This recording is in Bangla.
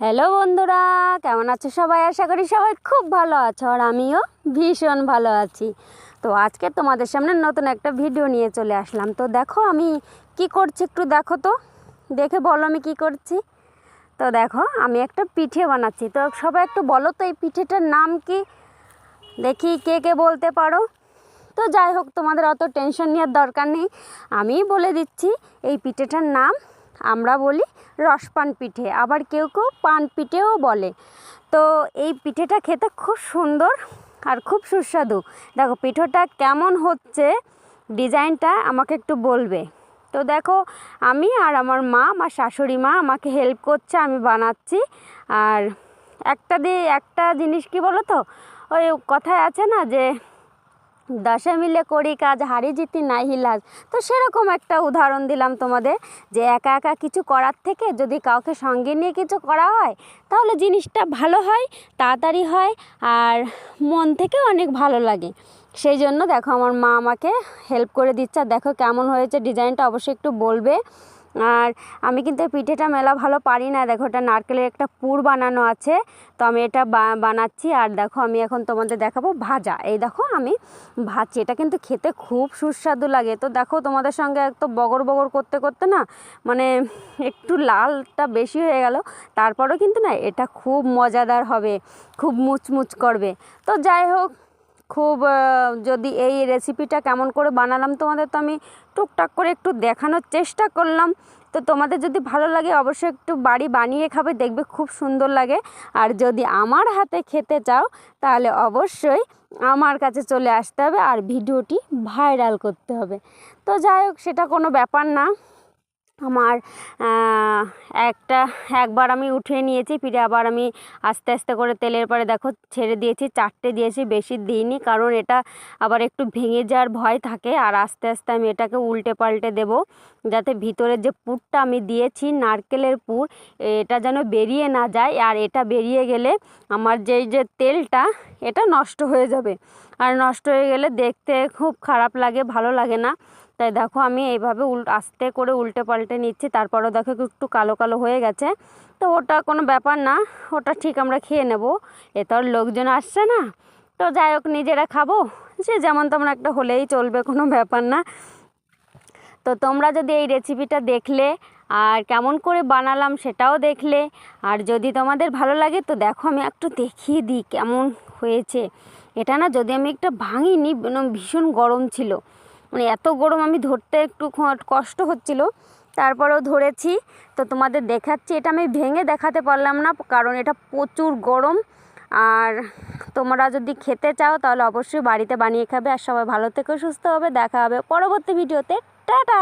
হ্যালো বন্ধুরা। কেমন আছো সবাই? আশা করি সবাই খুব ভালো আছো আর আমিও ভীষণ ভালো আছি। তো আজকে তোমাদের সামনে নতুন একটা ভিডিও নিয়ে চলে আসলাম। তো দেখো, আমি কি করছি একটু দেখো তো। দেখে বলো আমি কি করছি। তো দেখো, আমি একটা পিঠে বানাচ্ছি। তো সবাই একটু বলো তো এই পিঠেটার নাম কি? দেখি কে কে বলতে পারো। তো যাই হোক, তোমাদের অত টেনশন নেওয়ার দরকার নেই। আমিই বলে দিচ্ছি, এই পিঠেটার নাম আমরা বলি রসপান পিঠে, আবার কেউ কেউ পান পিঠেও বলে। তো এই পিঠেটা খেতে খুব সুন্দর আর খুব সুস্বাদু। দেখো, পিঠেটা কেমন হচ্ছে, ডিজাইনটা আমাকে একটু বলবে। তো দেখো, আমি আর আমার মা, আমার শাশুড়ি মা আমাকে হেল্প করছে, আমি বানাচ্ছি। আর একটা দিয়ে, একটা জিনিস কি বলো তো ওই কথায় আছে না যে দশে মিলে করি কাজ, হারি জিতি নাই হিলাজ তো সেরকম একটা উদাহরণ দিলাম তোমাদের যে একা একা কিছু করার থেকে যদি কাউকে সঙ্গে নিয়ে কিছু করা হয়, তাহলে জিনিসটা ভালো হয়, তাড়াতাড়ি হয় আর মন থেকে অনেক ভালো লাগে। সেই জন্য দেখো আমার মা আমাকে হেল্প করে দিচ্ছে। দেখো কেমন হয়েছে ডিজাইনটা অবশ্যই একটু বলবে। আর আমি কিন্তু পিঠেটা মেলা ভালো পারি না। দেখো, এটা নারকেলের একটা পুর বানানো আছে। তো আমি এটা বানাচ্ছি। আর দেখো, আমি এখন তোমাদের দেখাবো ভাজা। এই দেখো, আমি ভাজছি। এটা কিন্তু খেতে খুব সুস্বাদু লাগে। তো দেখো, তোমাদের সঙ্গে একটু বগর বগর করতে করতে না মানে একটু লালটা বেশি হয়ে গেল। তারপরেও কিন্তু না, এটা খুব মজাদার হবে, খুব মুচমুচ করবে। তো যাই হোক খুব যদি এই রেসিপিটা কেমন করে বানালাম, তোমাদের তো আমি টুকটাক করে একটু দেখানোর চেষ্টা করলাম। তো তোমাদের যদি ভালো লাগে, অবশ্যই একটু বাড়ি বানিয়ে খাবে, দেখবে খুব সুন্দর লাগে। আর যদি আমার হাতে খেতে চাও, তাহলে অবশ্যই আমার কাছে চলে আসতে হবে, আর ভিডিওটি ভাইরাল করতে হবে। তো যাই হোক, সেটা কোনো ব্যাপার না। আমার একটা, একবার আমি উঠিয়ে নিয়েছি, ফিরে আবার আমি আস্তে আস্তে করে তেলের পরে দেখো ছেড়ে দিয়েছি, চারটে দিয়েছি বেশি দিইনি, কারণ এটা আবার একটু ভেঙে যাওয়ার ভয় থাকে, আর আস্তে আস্তে আমি এটাকে উল্টে পাল্টে দেব, যাতে ভিতরের যে পুরটা আমি দিয়েছি, নারকেলের পুর, এটা যেন বেরিয়ে না যায়, আর এটা বেরিয়ে গেলে আমার যেই যে তেলটা, এটা নষ্ট হয়ে যাবে। আর নষ্ট হয়ে গেলে দেখতে খুব খারাপ লাগে, ভালো লাগে না। তাই দেখো আমি এইভাবে উল, আস্তে করে উল্টে পাল্টে নিচ্ছি, তারপরেও দেখো একটু কালো কালো হয়ে গেছে। তো ওটা কোনো ব্যাপার না, ওটা ঠিক আমরা খেয়ে নেব। এ তো আর লোকজন আসছে না। তো যাই হোক, নিজেরা খাব। সে যেমন তেমন একটা হলেই চলবে, কোনো ব্যাপার না। তো তোমরা যদি এই রেসিপিটা দেখলে আর কেমন করে বানালাম সেটাও দেখলে, আর যদি তোমাদের ভালো লাগে, তো দেখো আমি একটু দেখিয়ে দিই কেমন হয়েছে। এটা না যদি আমি একটা ভাঙিনি মানে ভীষণ গরম ছিল। মানে এত গরম আমি ধরতে একটু কষ্ট হচ্ছিল। তারপরেও ধরেছি, তো তোমাদের দেখাচ্ছি। এটা আমি ভেঙে দেখাতে পারলাম না, কারণ এটা প্রচুর গরম। আর তোমরা যদি খেতে চাও, তাহলে অবশ্যই বাড়িতে বানিয়ে খাবে। আর সবাই ভালো থেকো, সুস্থ হবে। দেখা হবে পরবর্তী ভিডিওতে। টাটা!